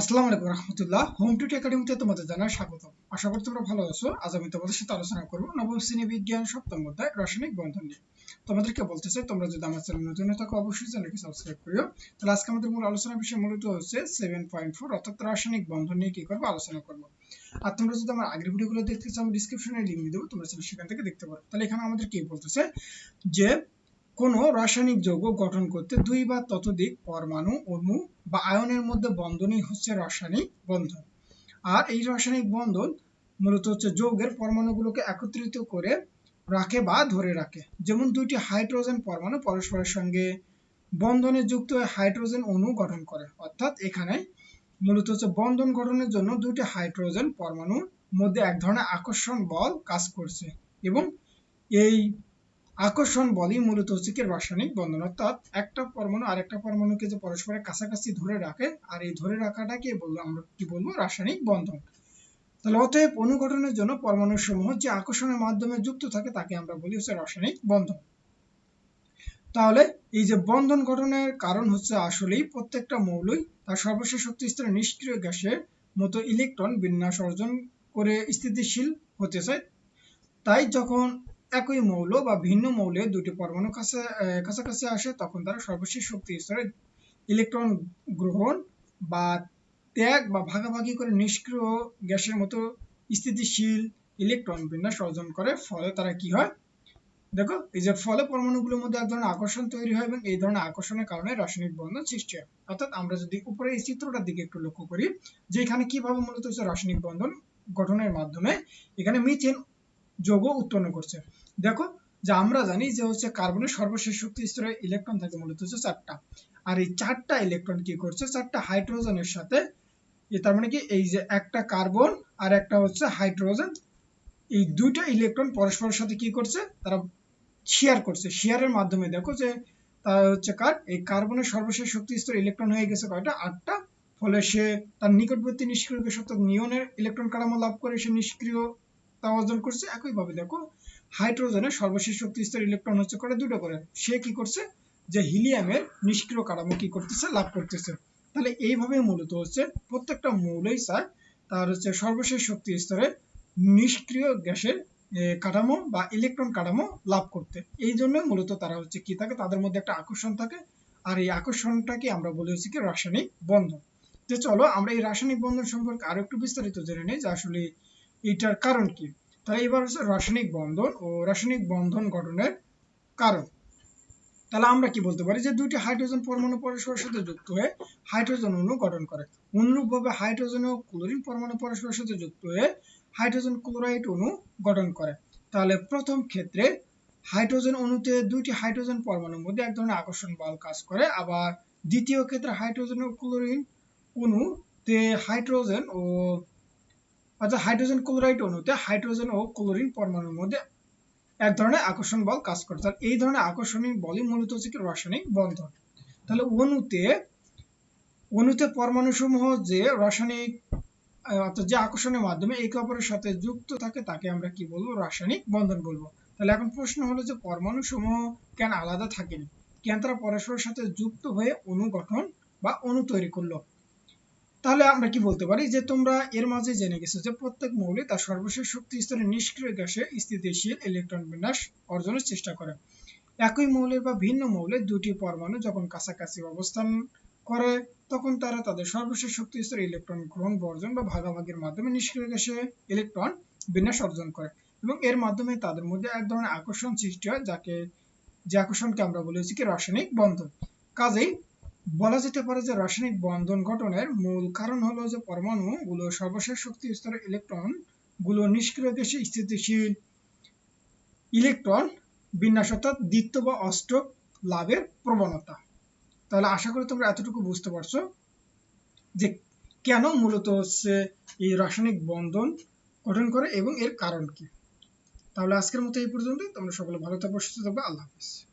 আসসালামু আলাইকুম রহমতুল্লাহ। হোম টুটি একাডেমিতে তোমাদের জানাই স্বাগত আশা করি তোমরা ভালো আছো। আজ আমি তোমাদের সাথে আলোচনা করব নবম শ্রেণি বিজ্ঞান সপ্তম অধ্যায় রাসায়নিক বন্ধন নিয়ে। তোমাদেরকে বলতে চাই, তোমরা যদি আমার চ্যানেল নতুন থাকো, অবশ্যই চ্যানেলকে সাবস্ক্রাইব করিও। তাহলে আজকে আমাদের মূল আলোচনার বিষয় মূলত হচ্ছে সেভেন পয়েন্ট ফোর অর্থাৎ রাসায়নিক বন্ধন নিয়ে কি করব, আলোচনা করব। আর তোমরা যদি আমার আগের ভিডিওগুলো দেখতে চাও, আমি ডিসক্রিপশনে লিঙ্ক দেবো, তোমরা সেখান থেকে দেখতে পারো। তাহলে এখানে আমাদের কি বলতেছে যে কোনো রাসায়নিক যৌগ গঠন করতে দুই বা ততোধিক পরমাণু, অণু বা আয়নের মধ্যে বন্ধনই হচ্ছে রাসায়নিক বন্ধন। আর এই রাসায়নিক বন্ধন মূলত হচ্ছে যৌগের পরমাণুগুলোকে একত্রিত করে রাখে বা ধরে রাখে। যেমন দুইটি হাইড্রোজেন পরমাণু পরস্পরের সঙ্গে বন্ধনে যুক্ত হয়ে হাইড্রোজেন অণু গঠন করে। অর্থাৎ এখানে মূলত হচ্ছে বন্ধন গঠনের জন্য দুইটি হাইড্রোজেন পরমাণুর মধ্যে এক ধরনের আকর্ষণ বল কাজ করছে এবং এই আকর্ষণ বলই মূলত হচ্ছে কি রাসায়নিক বন্ধন। অর্থাৎ একটা পরমাণু আরেকটা পরমাণুকে যে পরস্পরের কাছাকাছি ধরে রাখে, আর এই ধরে রাখাটাকে বলব আমরা কি বলব? রাসায়নিক বন্ধন। তাহলে অতএব অনুঘটনের জন্য পরমাণু সমূহ যে আকর্ষণের মাধ্যমে যুক্ত থাকে, তাকে আমরা বলি হচ্ছে রাসায়নিক বন্ধন। তাহলে এই যে বন্ধন গঠনের কারণ হচ্ছে আসলেই প্রত্যেকটা মৌলই তার সর্বশেষ শক্তি স্তরে নিষ্ক্রিয় গ্যাসের মতো ইলেকট্রন বিন্যাস অর্জন করে স্থিতিশীল হতে চায়। তাই যখন একই মৌল বা ভিন্ন মৌলের দুটি পরমাণু কাছে কাছাকাছি আসে, তখন তারা সর্বশেষ শক্তি স্তরে ইলেকট্রন গ্রহণ বা ত্যাগ বা ভাগাভাগি করে নিষ্ক্রিয় গ্যাসের মতো স্থিতিশীল ইলেকট্রন বিন্যাস অর্জন করে। ফলে তারা কি হয়? দেখো, এই যে ফলে পরমাণুগুলোর মধ্যে এক ধরনের আকর্ষণ তৈরি হয় এবং এই ধরনের আকর্ষণের কারণে রাসায়নিক বন্ধন সৃষ্টি হয়। অর্থাৎ আমরা যদি উপরে এই চিত্রটার দিকে একটু লক্ষ্য করি, যে এখানে কীভাবে মূলত রাসায়নিক বন্ধন গঠনের মাধ্যমে, এখানে মিথেন যৌগ উৎপন্ন করছে। দেখো, যে আমরা জানি যে হচ্ছে কার্বনের সর্বশেষ শক্তি স্তরে ইলেকট্রন থাকে মূলত হচ্ছে চারটা। আর এই চারটা ইলেকট্রন কি করছে? চারটা হাইড্রোজেনের সাথে তার মানে কি? এই যে একটা কার্বন আর একটা হচ্ছে হাইড্রোজেন এই দুইটা ইলেকট্রন পরস্পরের সাথে কি করছে? তারা শেয়ার করছে। শেয়ারের মাধ্যমে দেখো যে তার হচ্ছে কার? এই কার্বনের সর্বশেষ শক্তি স্তর ইলেকট্রন হয়ে গেছে কয়টা? আটটা। ফলে সে তার নিকটবর্তী নিষ্ক্রিয় অর্থাৎ নিয়নের ইলেকট্রন কাঠামো লাভ করে, সে নিষ্ক্রিয় তা অর্জন করছে, একইভাবে দেখো, হাইড্রোজেনের সর্বশেষ শক্তি স্তর ইলেকট্রন হচ্ছে করে দুটো করে। সে কি করছে? যে হিলিয়ামের নিষ্ক্রিয় কাঠামো কি করতেছে? লাভ করতেছে। তাহলে এইভাবে মূলত হচ্ছে প্রত্যেকটা মৌলই চায় তার হচ্ছে সর্বশেষ শক্তি স্তরে নিষ্ক্রিয় গ্যাসের কাঠামো বা ইলেকট্রন কাঠামো লাভ করতে। এই জন্য মূলত তারা হচ্ছে কি থাকে? তাদের মধ্যে একটা আকর্ষণ থাকে। আর এই আকর্ষণটাকে আমরা বলে হচ্ছে কি রাসায়নিক বন্ধন। তো চলো, আমরা এই রাসায়নিক বন্ধন সম্পর্কে আরও একটু বিস্তারিত জেনে নিই, যে আসলে এটার কারণ কি? তাহলে এবার হচ্ছে রাসায়নিক বন্ধন ও রাসায়নিক বন্ধন গঠনের কারণ। তাহলে আমরা কি বলতে পারি? যে দুইটি হাইড্রোজেন পরমাণু পরস্পরের সাথে যুক্ত হয়ে হাইড্রোজেন অণু গঠন করে। অনুরূপভাবে হাইড্রোজেন ও ক্লোরিন পরমাণু পরস্পরের সাথে যুক্ত হয়ে হাইড্রোজেন ক্লোরাইড অণু গঠন করে। তাহলে প্রথম ক্ষেত্রে হাইড্রোজেন অণুতে দুইটি হাইড্রোজেন পরমাণুর মধ্যে এক ধরনের আকর্ষণ বল কাজ করে। আবার দ্বিতীয় ক্ষেত্রে হাইড্রোজেন ও ক্লোরিন অণুতে হাইড্রোজেন ও অর্থাৎ হাইড্রোজেন ক্লোরাইড অণুতে হাইড্রোজেন ও ক্লোরিন পরমাণুর মধ্যে এক ধরনের আকর্ষণ বল কাজ করে। তাহলে এই ধরনের আকর্ষণিক বলই মূলত হচ্ছে কি রাসায়নিক বন্ধন। তাহলে অণুতে অণুতে পরমাণু সমূহ যে রাসায়নিক অর্থাৎ যে আকর্ষণের মাধ্যমে একে অপরের সাথে যুক্ত থাকে তাকে আমরা কি বলব? রাসায়নিক বন্ধন বলব। তাহলে এখন প্রশ্ন হলো যে পরমাণু সমূহ কেন আলাদা থাকেনি? কেন তারা পরস্পরের সাথে যুক্ত হয়ে অণু গঠন বা অণু তৈরি করল? তাহলে আমরা কি বলতে পারি যে তোমরা এর মাঝে জেনে গেছো যে প্রত্যেক মৌলিক তার সর্বশেষ শক্তি স্তরে নিষ্ক্রিয় গ্যাসে স্থিতিশীল ইলেকট্রন বিন্যাস অর্জনের চেষ্টা করে। একই মৌলের বা ভিন্ন মৌলের দুটি পরমাণু যখন কাছাকাছি অবস্থান করে, তখন তারা তাদের সর্বশেষ শক্তি স্তরে ইলেকট্রন গ্রহণ বর্জন বা ভাগাভাগির মাধ্যমে নিষ্ক্রিয় গ্যাসে ইলেকট্রন বিন্যাস অর্জন করে এবং এর মাধ্যমে তাদের মধ্যে এক ধরনের আকর্ষণ সৃষ্টি হয় যাকে, যে আকর্ষণকে আমরা বলেছি কি রাসায়নিক বন্ধন। কাজেই বলা যেতে পারে যে রাসায়নিক বন্ধন গঠনের মূল কারণ হলো যে পরমাণু গুলো সর্বশেষ শক্তি স্তরে ইলেকট্রনগুলো নিষ্ক্রিয় গ্যাসে স্থিতিশীল ইলেকট্রন বিন্যাস অর্থাৎ দ্বিত্ব বা অষ্টক লাভের প্রবণতা। তাহলে আশা করি তোমরা এতটুকু বুঝতে পারছ যে কেন মূলত হচ্ছে এই রাসায়নিক বন্ধন গঠন করে এবং এর কারণ কি। তাহলে আজকের মতো এই পর্যন্ত তোমরা সকলে ভালো থাকবে সুস্থ থাকবে আল্লাহ হাফিজ।